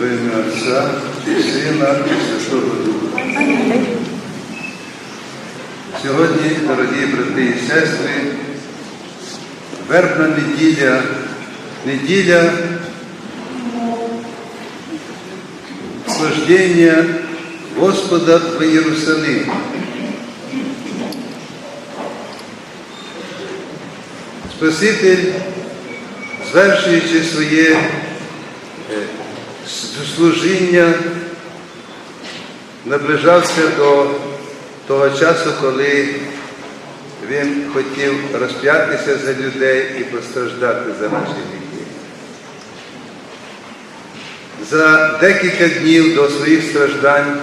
В ім'я Отця і Сина і Святого Духа. Сьогодні, дорогі брати і сестри, вербна неділя, неділя схождення Господа в Єрусалим. Спаситель, звершуючи своє е, служіння, наближався до того часу, коли він хотів розп'ятися за людей і постраждати за наші гріхи. За декілька днів до своїх страждань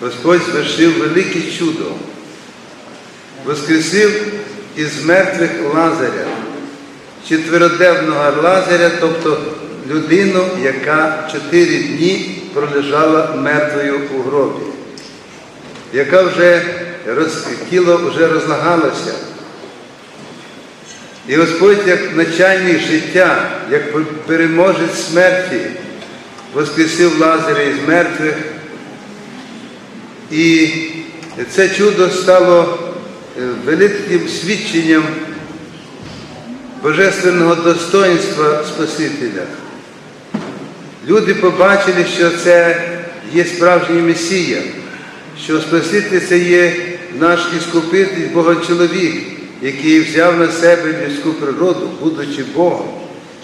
Господь звершив велике чудо, воскресив із мертвих Лазаря, четвероденного Лазаря, тобто людину, яка чотири дні пролежала мертвою у гробі, яка вже роз, тіло вже розлагалося. І Господь, як начальник життя, як переможець смерті, воскресив Лазаря із мертвих. І це чудо стало великим свідченням божественного достоинства Спасителя. Люди побачили, що це є справжній Месія, що Спаситель це є наш іскупитель, Богочоловік, який взяв на себе людську природу, будучи Богом,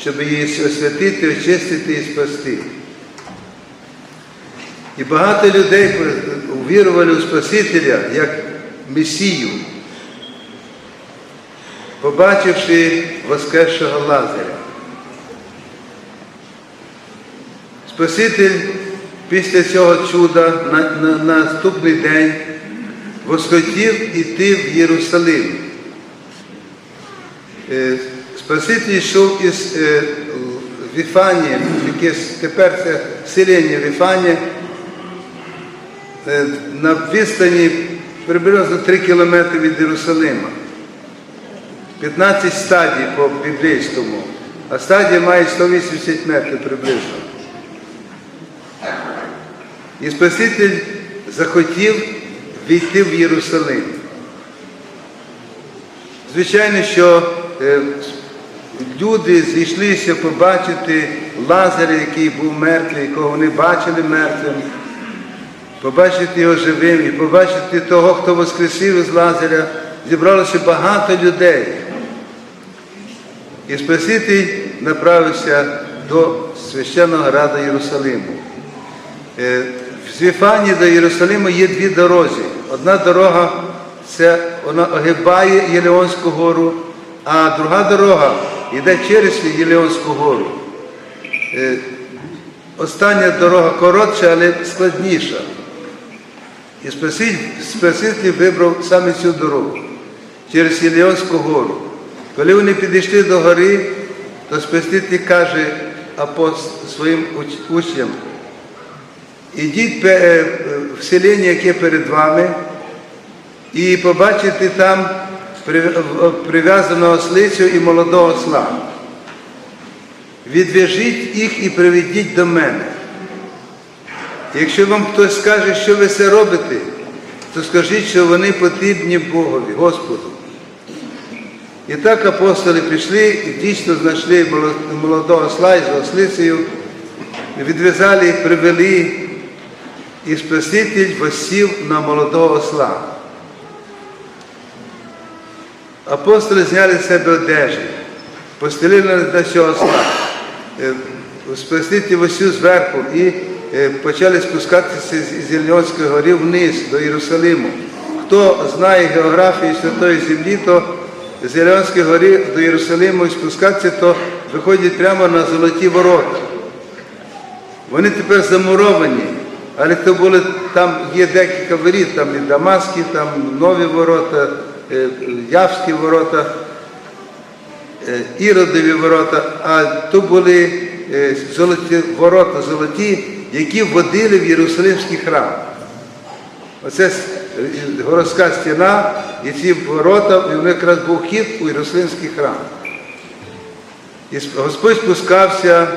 щоб її освятити, очистити і спасти. І багато людей увірували у Спасителя як Месію, побачивши воскресшого Лазаря. Спаситель після цього чуда на, на, на наступний день восхотів іти в Єрусалим. Е, Спаситель йшов із е, Віфанії, яке тепер це селення Віфанія, е, на відстані приблизно 3 кілометри від Єрусалима. 15 стадій по біблійському, а стадія має 180 метрів приблизно. І Спаситель захотів війти в Єрусалим. Звичайно, що е, люди зійшлися побачити Лазаря, який був мертвий, якого вони бачили мертвим, побачити його живим і побачити того, хто воскресив із Лазаря, зібралося багато людей. І Спаситель направився до священного раду Єрусалиму. З до Єрусалиму є дві дорозі. Одна дорога це вона огибає Єлеонську гору, а друга дорога йде через Єлеонську гору. Е, Остання дорога коротша, але складніша. І Спаситель, вибрав саме цю дорогу через Єлеонську гору. Коли вони підійшли до гори, то Спаситель каже апост, своїм учням, ідіть в селення, яке перед вами, і побачите там прив'язаного ослицю і молодого осла. Відв'яжіть їх і приведіть до мене. Якщо вам хтось скаже, що ви це робите, то скажіть, що вони потрібні Богові, Господу. І так апостоли пішли і дійсно знайшли молодого осла із ослицею, відв'язали, їх, привели, і Спаситель посів на молодого осла. Апостоли зняли з себе одежі, постелили на цього осла, Спаситель восів зверху і почали спускатися з Єльонської гори вниз до Єрусалиму. Хто знає географію Святої Землі, то з Єлеонської гори до Єрусалиму і спускатися, то виходять прямо на золоті ворота. Вони тепер замуровані, але то були, там є декілька воріт, там і Дамаські, там нові ворота, Явські ворота, Іродові ворота, а то були золоті ворота золоті, які вводили в Єрусалимський храм. Оце городська стіна і ці ворота, і вони якраз був хід у Єрусалимський храм. І Господь спускався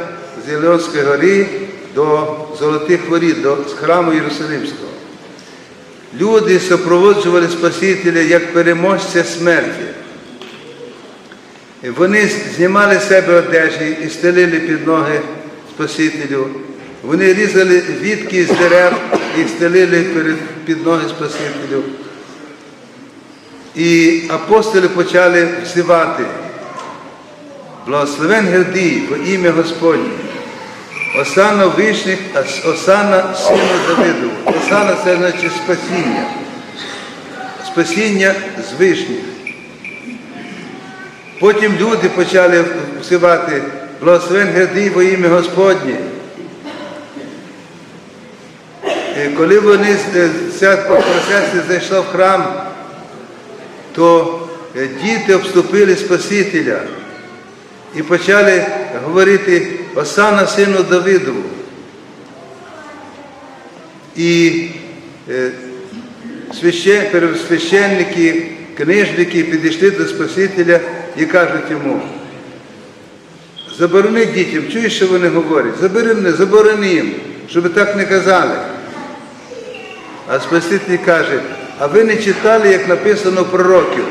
з Єлеонської гори до золотих воріт, до храму Єрусалимського. Люди супроводжували Спасителя як переможця смерті. Вони знімали з себе одежі і стелили під ноги Спасителю. Вони різали вітки з дерев і стелили під ноги Спасителю. І апостоли почали взивати. Благословен Гердій во ім'я Господнє. Осана вишніх, Осана сину Давиду. Осана це значить спасіння. Спасіння з вишніх. Потім люди почали взивати Благословен Гердій во ім'я Господнє. Коли вони ця процесія зайшла в храм, то е, діти обступили Спасителя і почали говорити Осана сину Давидову. І е, свяще- книжники підійшли до Спасителя і кажуть йому, заборони дітям, чуєш, що вони говорять? Заборони, заборони їм, щоб так не казали. А Спаситель каже, а ви не читали, як написано пророків,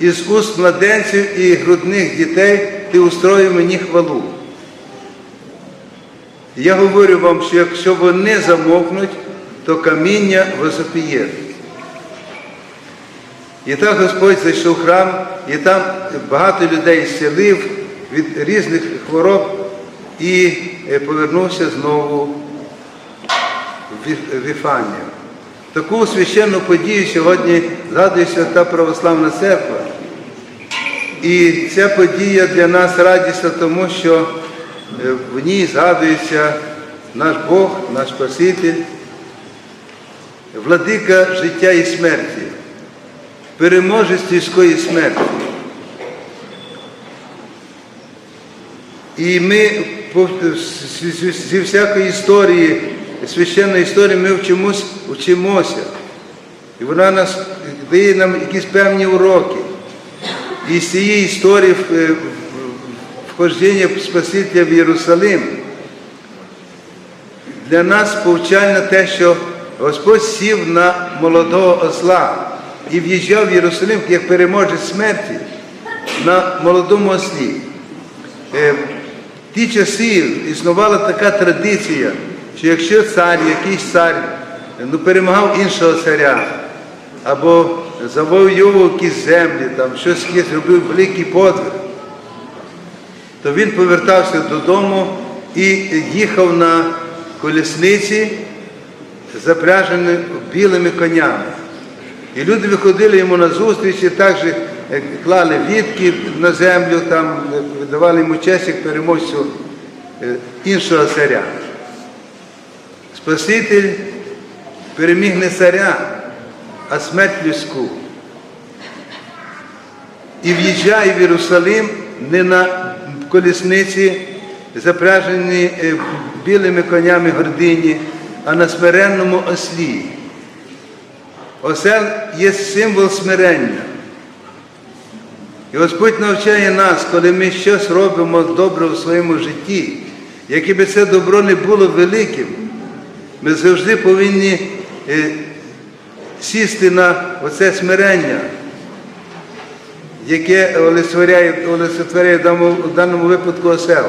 із уст младенців і грудних дітей ти устроїв мені хвалу. Я говорю вам, що якщо вони замовкнуть, то каміння возопіє. І так Господь зайшов в храм, і там багато людей зцілив від різних хвороб і е, повернувся знову в Віфанію. Таку священну подію сьогодні згадує Свята Православна Церква. І ця подія для нас радісна, тому що в ній згадується наш Бог, наш Спаситель, владика життя і смерті, переможець людської смерті. І ми зі всякої історії, священної історії, ми вчимось, вчимося. І вона нас дає нам якісь певні уроки. І з цієї історії е, в- вхождення Спасителя в Єрусалим для нас повчально те, що Господь сів на молодого осла і в'їжджав в Єрусалим як переможець смерті на молодому ослі. Е, В ті часи існувала така традиція, що якщо цар, якийсь цар ну, перемагав іншого царя, або завоював якісь землі, там, щось робив великий подвиг, то він повертався додому і їхав на колісниці, запряжені білими конями. І люди виходили йому на зустріч і також клали вітки на землю, там видавали йому честь як переможцю е, іншого царя. Спаситель переміг не царя, а смерть людську. І в'їжджає в Єрусалим не на колісниці, запряжені е, білими конями гордині, а на смиренному ослі. Осел є символ смирення. І Господь навчає нас, коли ми щось робимо добре в своєму житті, яке би це добро не було великим, ми завжди повинні е, сісти на оце смирення, яке олицетворяє, в даному, випадку осел.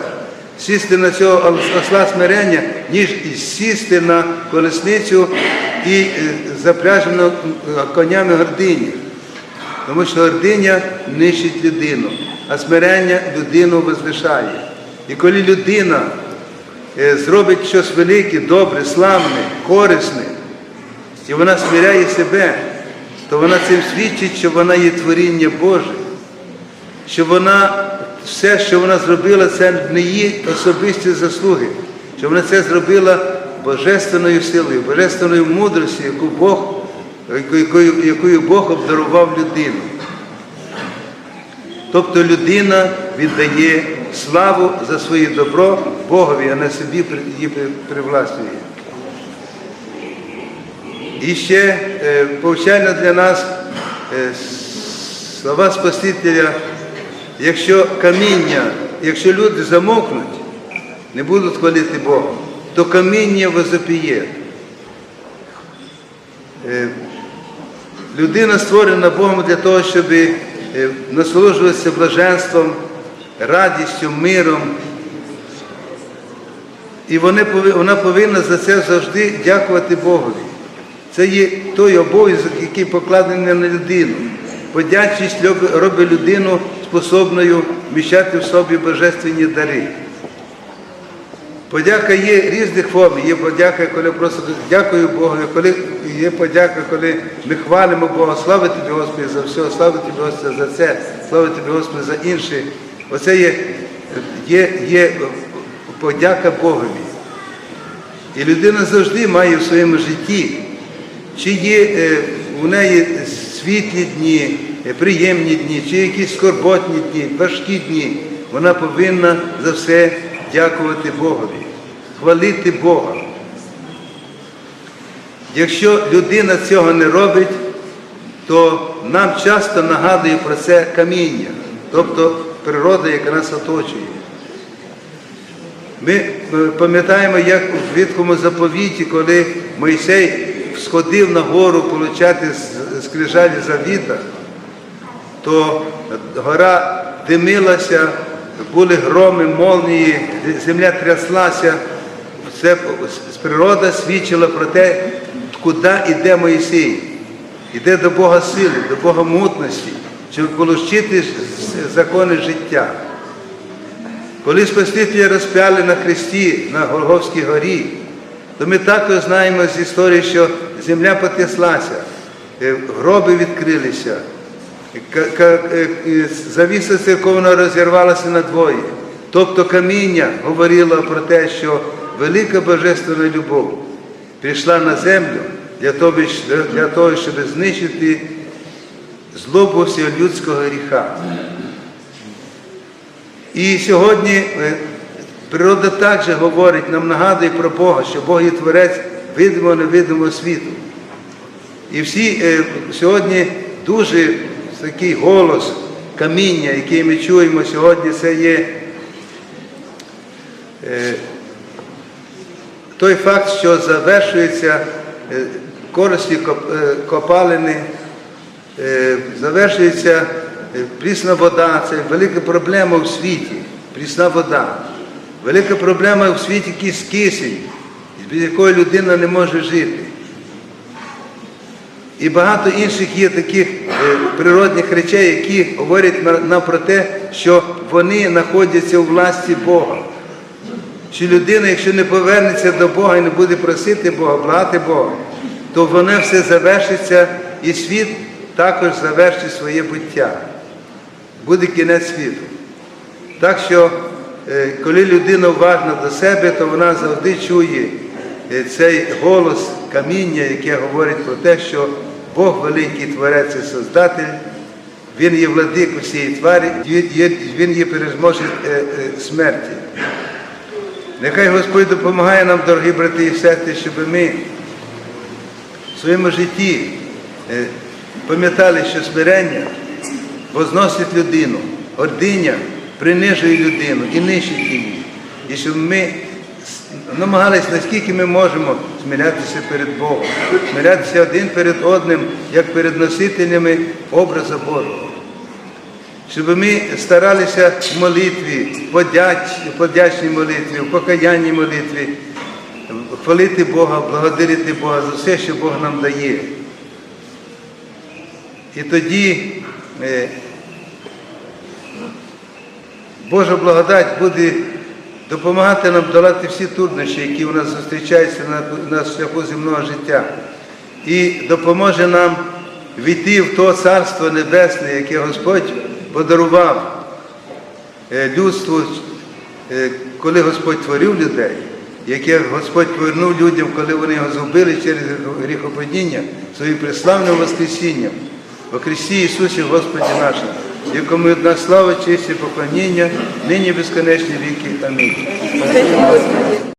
Сісти на цього осла смирення, ніж і сісти на колесницю і е, запряжену е, конями гордині. Тому що гординя нищить людину, а смирення людину возвишає. І коли людина е, зробить щось велике, добре, славне, корисне, і вона смиряє себе, то вона цим свідчить, що вона є творіння Боже, що вона все, що вона зробила, це не її особисті заслуги, що вона це зробила божественною силою, божественною мудростю, яку Бог, якою, якою Бог обдарував людину. Тобто людина віддає славу за своє добро Богові, а не собі її привласнює. І ще е, повчально для нас е, слова Спасителя, якщо каміння, якщо люди замовкнуть, не будуть хвалити Бога. то каміння возопіє. Е, Людина створена Богом для того, щоб е, насолоджуватися блаженством, радістю, миром. І вона повинна за це завжди дякувати Богові. Це є той обов'язок, який покладений на людину. Подячність робить людину способною вміщати в собі божественні дари. Подяка є різних форм. Є подяка, коли просто дякую Богу, коли є подяка, коли ми хвалимо Бога, слава тобі, Господи, за все, слава тобі, Господи, за це, слава тобі, Господи, за інше. Оце є, є, є подяка Богові. І людина завжди має в своєму житті, чи є е, у неї світлі дні, е, приємні дні, чи якісь скорботні дні, важкі дні. Вона повинна за все дякувати Богові, хвалити Бога. Якщо людина цього не робить, то нам часто нагадує про це каміння, тобто природа, яка нас оточує. Ми е, пам'ятаємо, як у Відкому заповіті, коли Мойсей сходив на гору получати скрижалі завіта, то гора димилася, були громи, молнії, земля тряслася. Це природа свідчила про те, куди йде Моїсей. Йде до Бога сили, до Бога мутності, щоб полощити закони життя. Коли Спасителя розп'яли на хресті на Голговській горі, то ми також знаємо з історії, що земля потеслася, е, гроби відкрилися, е, е, завіса церковна розірвалася надвоє. Тобто каміння говорило про те, що велика божественна любов прийшла на землю для того, для того щоб знищити злобу людського гріха. І сьогодні е, природа також говорить, нам нагадує про Бога, що Бог є творець видимого невидимого світу. І всі сьогодні дуже такий голос каміння, який ми чуємо сьогодні, це є е, той факт, що завершуються е, корисні коп- е, копалини, завершується прісна вода, це велика проблема в світі, прісна вода. Велика проблема в світі якийсь кисень, без якої людина не може жити. І багато інших є таких природних речей, які говорять нам про те, що вони знаходяться у власті Бога. Що людина, якщо не повернеться до Бога і не буде просити Бога, благати Бога, то воно все завершиться і світ також завершить своє буття. Буде кінець світу. Так що, е, коли людина уважна до себе, то вона завжди чує е, цей голос каміння, яке говорить про те, що Бог великий творець і Создатель, Він є владик усієї тварі, Він є, переможець е, е, смерті. Нехай Господь допомагає нам, дорогі брати і сестри, щоб ми в своєму житті е, пам'ятали, що смирення возносить людину, гординя принижує людину і нищить її. І щоб ми намагалися, наскільки ми можемо смирятися перед Богом, смирятися один перед одним, як перед носителями образу Божого. Щоб ми старалися в молитві, подяч, подячній молитві, в покаянній молитві, хвалити Бога, благодарити Бога за все, що Бог нам дає. І тоді е, Божа благодать буде допомагати нам долати всі труднощі, які у нас зустрічаються на, на шляху земного життя. І допоможе нам війти в то царство небесне, яке Господь подарував е, людству, е, коли Господь творив людей, яке Господь повернув людям, коли вони його згубили через гріхопадіння своїм преславним Воскресінням. Во Христі Ісусі Господі нашому, якому одна слава, честь і поклоніння, нині безконечні віки. Амінь.